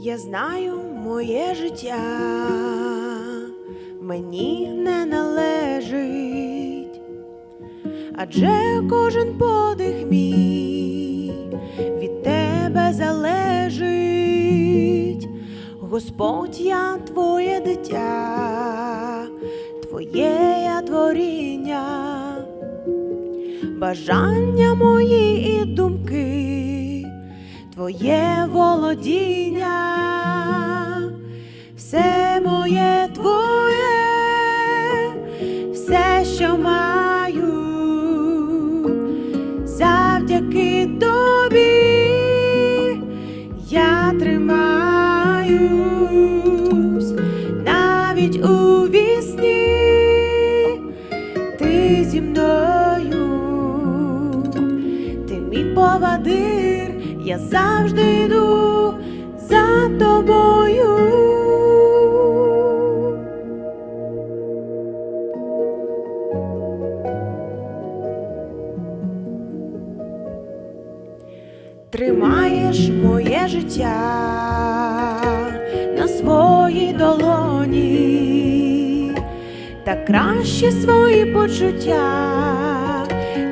Я знаю моє життя, мені не належить, адже кожен подих мій від тебе залежить, Господь, я твоє дитя, твоє я творіння, бажання мої і думки твоє володіння, все моє твоє, все, що маю, завдяки тобі я тримаюсь. Навіть у вісні ти зі мною, ти мій повадир, я завжди йду за тобою. Тримаєш моє життя на своїй долоні, та краще свої почуття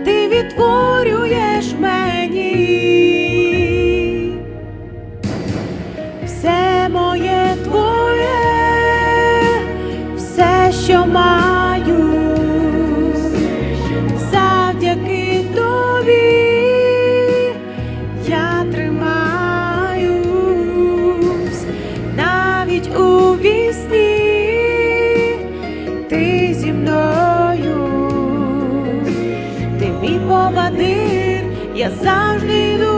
ти відтворюєш моє твоє, все, що маю, завдяки тобі я тримаюсь. Навіть у вісні ти зі мною, ти мій повадир, я завжди йду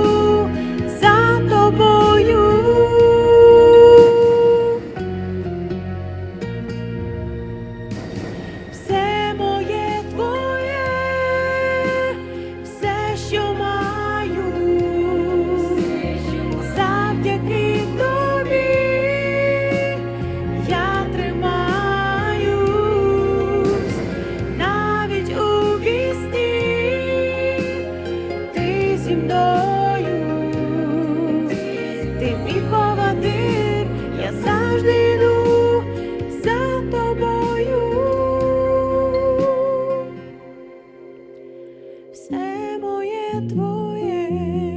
зі мною, ти мій поводир, я завжди йду за тобою. Все моє твоє.